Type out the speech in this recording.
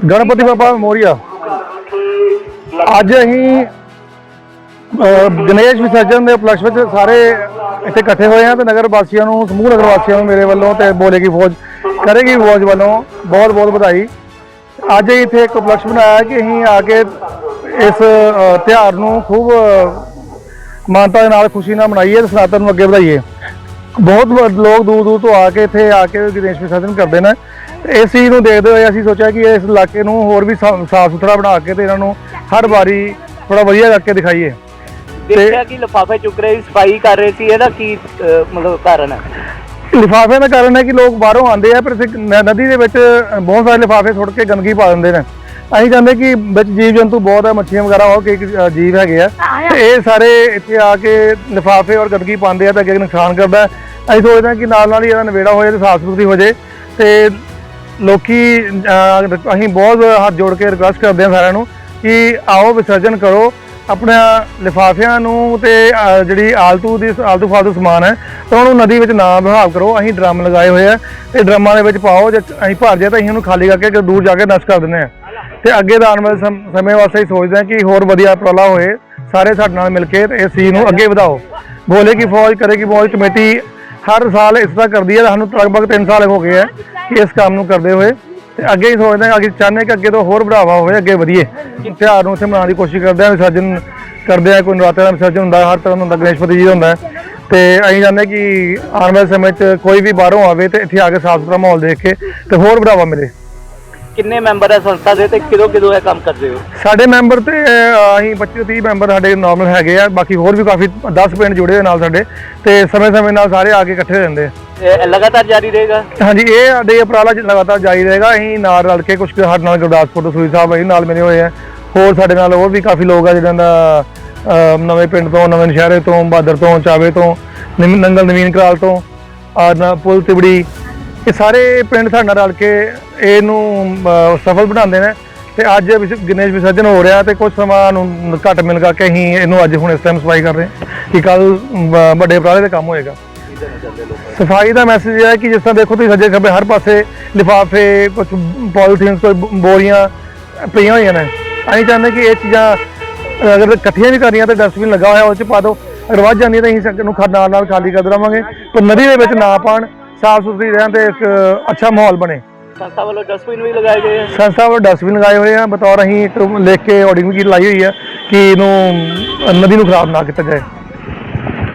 ਗਣਪਤੀ ਬਾਬਾ ਮੋਰੀਆ। ਅੱਜ ਅਸੀਂ ਗਣੇਸ਼ ਵਿਸਰਜਨ ਦੇ ਉਪਲਕਸ਼ ਵਿੱਚ ਸਾਰੇ ਇੱਥੇ ਇਕੱਠੇ ਹੋਏ ਹਾਂ ਤੇ ਨਗਰ ਵਾਸੀਆਂ ਨੂੰ ਸਮੂਹ ਨਗਰ ਵਾਸੀਆਂ ਨੂੰ ਮੇਰੇ ਵੱਲੋਂ ਤੇ ਬੋਲੇਗੀ ਫੌਜ ਕਰੇਗੀ ਫੌਜ ਵੱਲੋਂ ਬਹੁਤ ਬਹੁਤ ਵਧਾਈ। ਅੱਜ ਇੱਥੇ ਇੱਕ ਉਪਲਕਸ਼ ਬਣਾਇਆ ਕਿ ਅਸੀਂ ਆ ਕੇ ਇਸ ਅਹ, ਤਿਉਹਾਰ ਨੂੰ ਖੂਬ ਮਾਨਤਾ ਦੇ ਨਾਲ ਖੁਸ਼ੀ ਨਾਲ ਮਨਾਈਏ ਤੇ ਸਨਾਤਨ ਨੂੰ ਅੱਗੇ ਵਧਾਈਏ। ਬਹੁਤ ਲੋਕ ਦੂਰ ਦੂਰ ਤੋਂ ਆ ਕੇ ਇੱਥੇ ਆ ਕੇ ਗਣੇਸ਼ ਵਿਸਰਜਨ ਕਰਦੇ ਨੇ। ਤੇ ਇਸ ਚੀਜ਼ ਨੂੰ ਦੇਖਦੇ ਹੋਏ ਅਸੀਂ ਸੋਚਿਆ ਕਿ ਇਸ ਇਲਾਕੇ ਨੂੰ ਹੋਰ ਵੀ ਸਾਫ਼ ਸੁਥਰਾ ਬਣਾ ਕੇ ਤੇ ਇਹਨਾਂ ਨੂੰ ਹਰ ਵਾਰੀ ਥੋੜਾ ਵਧੀਆ ਕਰਕੇ ਦਿਖਾਈਏ। ਦੇਖਿਆ ਕਿ ਲਿਫਾਫੇ ਚੁੱਕ ਰਹੇ ਸੀ ਸਫ਼ਾਈ ਕਰ ਰਹੇ ਸੀ ਇਹਦਾ ਕੀ ਮਤਲਬ ਕਾਰਨ ਹੈ? ਲਿਫਾਫੇ ਦਾ ਕਾਰਨ ਹੈ ਕਿ ਲੋਕ ਬਾਹਰੋਂ ਆਉਂਦੇ ਆ ਪਰ ਨਦੀ ਦੇ ਵਿੱਚ ਬਹੁਤ ਸਾਰੇ ਲਿਫਾਫੇ ਸੁੱਟ ਕੇ ਗੰਦਗੀ ਪਾ ਦਿੰਦੇ ਨੇ। ਅਸੀਂ ਚਾਹੁੰਦੇ ਕਿ ਵਿੱਚ ਜੀਵ ਜੰਤੂ ਬਹੁਤ ਹੈ ਮੱਛੀਆਂ ਵਗੈਰਾ ਹੋਰ ਕਈ ਜੀਵ ਹੈਗੇ ਆ। ਤੇ ਇਹ ਸਾਰੇ ਇੱਥੇ ਆ ਕੇ ਲਿਫਾਫੇ ਔਰ ਗੰਦਗੀ ਪਾਉਂਦੇ ਆ ਤਾਂ ਅੱਗੇ ਨੁਕਸਾਨ ਕਰਦਾ। ਅਸੀਂ ਸੋਚਦੇ ਹਾਂ ਕਿ ਨਾਲ ਨਾਲ ਹੀ ਇਹਦਾ ਨਵੇੜਾ ਹੋ ਜਾਏ ਤੇ ਸਾਫ਼ ਸੁਥਰੀ ਹੋ ਜਾਏ ਤੇ ਲੋਕੀ ਅਸੀਂ ਬਹੁਤ ਹੱਥ ਜੋੜ ਕੇ ਰਿਕੁਐਸਟ ਕਰਦੇ ਹਾਂ ਸਾਰਿਆਂ ਨੂੰ ਕਿ ਆਓ ਵਿਸਰਜਨ ਕਰੋ। ਆਪਣੇ ਲਿਫਾਫਿਆਂ ਨੂੰ ਤੇ ਜਿਹੜੀ ਆਲਤੂ ਦੀ ਆਲਤੂ ਫਾਲਤੂ ਸਮਾਨ ਹੈ ਤਾਂ ਉਹਨੂੰ ਨਦੀ ਵਿੱਚ ਨਾ ਬਹਾਵ ਕਰੋ। ਅਸੀਂ ਡਰਮ ਲਗਾਏ ਹੋਏ ਆ ਤੇ ਡਰਮਾਂ ਦੇ ਵਿੱਚ ਪਾਓ ਜੇ ਅਸੀਂ ਭਰ ਜਾਏ ਤਾਂ ਅਸੀਂ ਉਹਨੂੰ ਖਾਲੀ ਕਰਕੇ ਦੂਰ ਜਾ ਕੇ ਨਸ਼ਟ ਕਰ ਦਿੰਦੇ ਆ ਤੇ ਅੱਗੇ ਦਾ ਆਉਣ ਵਾਲੇ ਸਮ- ਸਮੇਂ ਵਾਸਤੇ ਹੀ ਸੋਚਦੇ ਹਾਂ ਕਿ ਹੋਰ ਵਧੀਆ ਉਪਰਾਲਾ ਹੋਏ, ਸਾਰੇ ਸਾਡੇ ਨਾਲ ਮਿਲ ਕੇ ਤੇ ਇਸ ਚੀਜ਼ ਨੂੰ ਅੱਗੇ ਵਧਾਓ। ਬੋਲੇ ਕਿ ਫੌਜ ਕਰੇ ਕਿ ਫੌਜ ਕਮੇਟੀ ਹਰ ਸਾਲ ਇਸ ਤਰ੍ਹਾਂ ਕਰਦੀ ਹੈ, ਸਾਨੂੰ ਲਗਭਗ 3 ਸਾਲ ਹੋ ਗਏ ਹੈ ਕਿ ਇਸ ਕੰਮ ਨੂੰ ਕਰਦੇ ਹੋਏ। ਤੇ ਅੱਗੇ ਹੀ ਸੋਚਦੇ ਹਾਂ ਅੱਗੇ ਚਾਹੁੰਦੇ ਹਾਂ ਕਿ ਅੱਗੇ ਤੋਂ ਹੋਰ ਵਧਾਵਾ ਹੋਵੇ, ਅੱਗੇ ਵਧੀਏ। ਤਿਉਹਾਰ ਨੂੰ ਇੱਥੇ ਮਨਾਉਣ ਦੀ ਕੋਸ਼ਿਸ਼ ਕਰਦੇ ਹਾਂ, ਵਿਸਰਜਨ ਕਰਦੇ ਹਾਂ, ਕੋਈ ਨਰਾਤੇ ਦਾ ਵਿਸਰਜਨ ਹੁੰਦਾ, ਹਰ ਤਰ੍ਹਾਂ ਦਾ ਹੁੰਦਾ, ਗਣੇਸ਼ਪਤੀ ਜੀ ਦਾ ਹੁੰਦਾ। ਤੇ ਅਸੀਂ ਚਾਹੁੰਦੇ ਹਾਂ ਕਿ ਆਉਣ ਵਾਲੇ ਸਮੇਂ 'ਚ ਕੋਈ ਵੀ ਬਾਹਰੋਂ ਆਵੇ ਤੇ ਇੱਥੇ ਆ ਕੇ ਸਾਫ਼ ਸੁਥਰਾ ਮਾਹੌਲ ਦੇਖ ਕੇ ਤੇ ਹੋਰ ਵਧਾਵਾ ਮਿਲੇ। ਕਿੰਨੇ ਮੈਂਬਰ ਹੈ ਸੰਸਥਾ ਦੇ ਤੇ ਕਿਦੋਂ ਕਿਦੋਂ ਇਹ ਕੰਮ ਕਰਦੇ ਹੋ? ਸਾਡੇ ਮੈਂਬਰ ਤੇ ਅਹ, ਅਸੀਂ 25 30 ਮੈਂਬਰ ਸਾਡੇ ਨਾਰਮਲ ਹੈਗੇ ਆ ਬਾਕੀ ਹੋਰ ਵੀ ਕਾਫੀ 10 ਪਿੰਡ ਜੁੜੇ ਹੋਏ ਨਾਲ ਸਾਡੇ ਤੇ ਸਮੇਂ-ਸਮੇਂ ਨਾਲ ਸਾਰੇ ਆ ਕੇ ਇਕੱਠੇ ਰਹਿੰਦੇ ਆ। ਇਹ ਲਗਾਤਾਰ ਜਾਰੀ ਰਹੇਗਾ? ਹਾਂਜੀ ਇਹ ਸਾਡੇ ਉਪਰਾਲਾ ਚ ਲਗਾਤਾਰ ਜਾਰੀ ਰਹੇਗਾ ਅਸੀਂ ਨਾਲ ਰਲ ਕੇ ਕੁਝ ਸਾਡੇ ਨਾਲ ਗੁਰਦਾਸਪੁਰ ਤੋਂ ਸੂਈ ਸਾਹਿਬ ਅਸੀਂ ਨਾਲ ਮਿਲੇ ਹੋਏ ਆ। ਹੋਰ ਸਾਡੇ ਨਾਲ ਹੋਰ ਵੀ ਕਾਫੀ ਲੋਕ ਆ ਜਿਹਨਾਂ ਦਾ ਅਹ, ਨਵੇਂ ਪਿੰਡ ਤੋਂ ਨਵੇਂ ਨਸ਼ਹਿਰੇ ਤੋਂ ਬਾਦਰ ਤੋਂ ਚਾਵੇ ਤੋਂ ਨਿਮ- ਨੰਗਲ ਨਵੀਨ ਕਰਾਲ ਤੋਂ ਆ ਨਾ ਪੁਲ ਤਿਬੜੀ ਇਹ ਸਾਰੇ ਪਿੰਡ ਸਾਡੇ ਨਾਲ ਰਲ ਕੇ ਇਹਨੂੰ ਸਫਲ ਬਣਾਉਂਦੇ ਨੇ ਤੇ ਅੱਜ ਵਿਸ- ਗਣੇਸ਼ ਵਿਸਰਜਨ ਹੋ ਰਿਹਾ ਤੇ ਕੁਝ ਸਮਾਂ ਨੂੰ ਘੱਟ ਮਿਲ ਕਰਕੇ ਅਸੀਂ ਇਹਨੂੰ ਅੱਜ ਹੁਣ ਇਸ ਟਾਈਮ ਸਫ਼ਾਈ ਕਰ ਰਹੇ ਹਾਂ ਕਿ ਕੱਲ ਵੱਡੇ ਉਪਰਾਲੇ ਦਾ ਕੰਮ ਹੋਏਗਾ। ਸਫ਼ਾਈ ਦਾ ਮੈਸੇਜ ਇਹ ਹੈ ਕਿ ਜਿਸ ਤਰ੍ਹਾਂ ਦੇਖੋ ਤੁਸੀਂ ਸੱਜੇ ਖੱਬੇ ਹਰ ਪਾਸੇ ਲਿਫਾਫੇ ਕੁਝ ਪੋਲੀਥੀਨਸ ਕੋਈ ਬੋਰੀਆਂ ਪਈਆਂ ਹੋਈਆਂ ਨੇ। ਅਸੀਂ ਚਾਹੁੰਦੇ ਕਿ ਇਹ ਚੀਜ਼ਾਂ ਅਗਰ ਇਕੱਠੀਆਂ ਵੀ ਕਰਨੀਆਂ ਤਾਂ ਡਸਟਬਿਨ ਲੱਗਾ ਹੋਇਆ ਉਹ ਚ ਪਾ ਦਿਓ, ਅਗਰ ਵੱਧ ਜਾਂਦੀ ਤਾਂ ਅਸੀਂ ਸੱਕ ਨੂੰ ਨਾਲ ਨਾਲ ਖਾਲੀ ਕਰਦੇ ਰਵਾਂਗੇ ਪਰ ਨਦੀ ਦੇ ਵਿੱਚ ਨਾ ਪਾਣ ਸਾਫ਼ ਸੁਥਰੀ ਰਹਿਣ ਤੇ ਇੱਕ ਅੱਛਾ ਮਾਹੌਲ ਬਣੇ। ਸੰਸਥਾ ਵੱਲੋਂ ਡਸਟਬਿਨ ਵੀ ਲਗਾਏ ਗਏ ਹੈ ਸੰਸਥਾ ਵੱਲੋਂ ਡਸਟਬਿਨ ਲਗਾਏ ਹੋਏ ਆ ਬਤੌਰ ਅਸੀਂ ਇੱਕ ਲਿਖ ਕੇ ਆਰਡਿੰਗ ਵੀ ਲਾਈ ਹੋਈ ਆ ਕਿ ਇਹਨੂੰ ਨਦੀ ਨੂੰ ਖਰਾਬ ਨਾ ਕੀਤਾ ਜਾਏ।